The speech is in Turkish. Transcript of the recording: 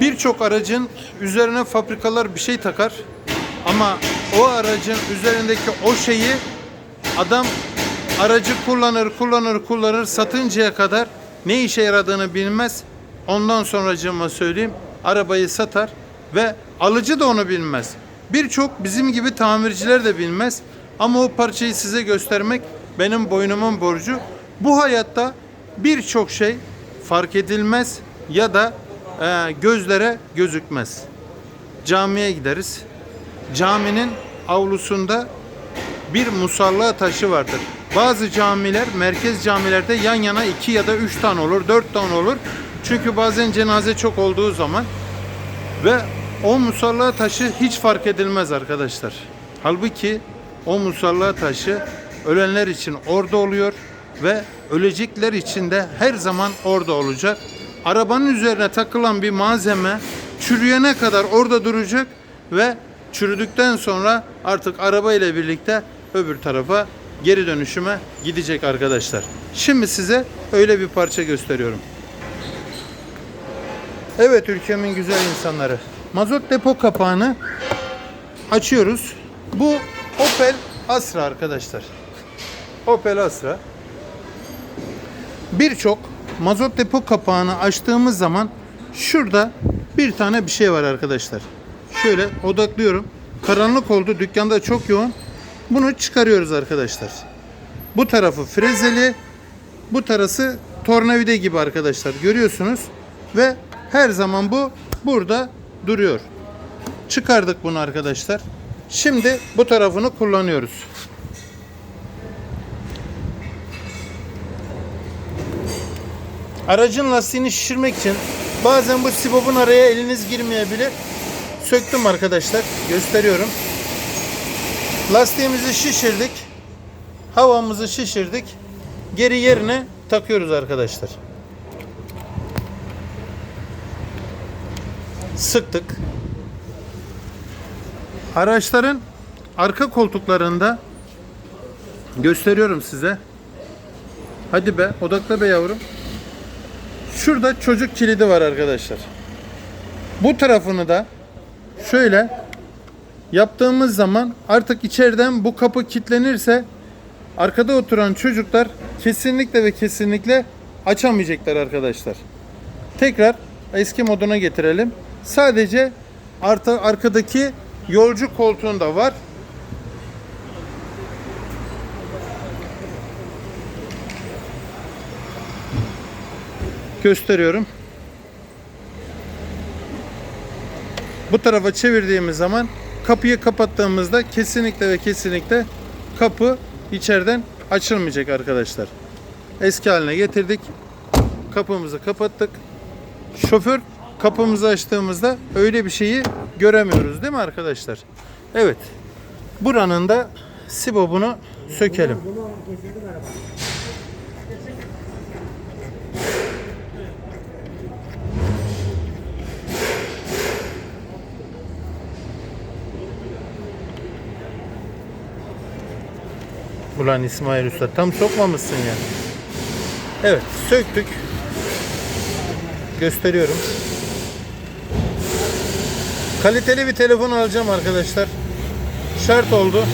Birçok aracın üzerine fabrikalar bir şey takar. Ama o aracın üzerindeki o şeyi adam aracı kullanır, kullanır, kullanır satıncaya kadar ne işe yaradığını bilmez. Ondan sonracığıma söyleyeyim arabayı satar ve alıcı da onu bilmez. Birçok bizim gibi tamirciler de bilmez. Ama o parçayı size göstermek benim boynumun borcu. Bu hayatta birçok şey fark edilmez ya da gözlere gözükmez. Camiye gideriz. Caminin avlusunda bir musalla taşı vardır. Bazı camiler, merkez camilerde yan yana iki ya da üç tane olur, dört tane olur. Çünkü bazen cenaze çok olduğu zaman ve o musalla taşı hiç fark edilmez arkadaşlar. Halbuki o musalla taşı ölenler için orada oluyor ve ölecekler için de her zaman orada olacak. Arabanın üzerine takılan bir malzeme çürüyene kadar orada duracak ve çürüdükten sonra artık araba ile birlikte öbür tarafa geri dönüşüme gidecek arkadaşlar. Şimdi size öyle bir parça gösteriyorum. Evet ülkemin güzel insanları. Mazot depo kapağını açıyoruz. Bu Opel Astra arkadaşlar. Opel Astra. Birçok mazot depo kapağını açtığımız zaman şurada bir tane bir şey var arkadaşlar. Şöyle odaklıyorum. Karanlık oldu. Dükkanda çok yoğun. Bunu çıkarıyoruz arkadaşlar. Bu tarafı frezeli, bu tarafı tornavida gibi arkadaşlar. Görüyorsunuz ve her zaman bu burada duruyor. Çıkardık bunu arkadaşlar. Şimdi bu tarafını kullanıyoruz. Aracın lastiğini şişirmek için bazen bu sibobun araya eliniz girmeyebilir. Söktüm arkadaşlar. Gösteriyorum. Lastiğimizi şişirdik. Havamızı şişirdik. Geri yerine takıyoruz arkadaşlar. Sıktık. Araçların arka koltuklarında gösteriyorum size. Hadi be, odakla be yavrum. Şurada çocuk kilidi var arkadaşlar. Bu tarafını da şöyle yaptığımız zaman artık içeriden bu kapı kilitlenirse arkada oturan çocuklar kesinlikle ve kesinlikle açamayacaklar arkadaşlar. Tekrar eski moduna getirelim. Sadece artı arkadaki yolcu koltuğunda var. Gösteriyorum. Bu tarafa çevirdiğimiz zaman kapıyı kapattığımızda kesinlikle ve kesinlikle kapı içeriden açılmayacak arkadaşlar. Eski haline getirdik. Kapımızı kapattık. Şoför kapımızı açtığımızda öyle bir şeyi göremiyoruz değil mi arkadaşlar? Evet. Buranın da sibobunu sökelim. Ulan İsmail Usta tam sokmamışsın ya. Evet söktük. Gösteriyorum. Kaliteli bir telefon alacağım arkadaşlar. Şart oldu.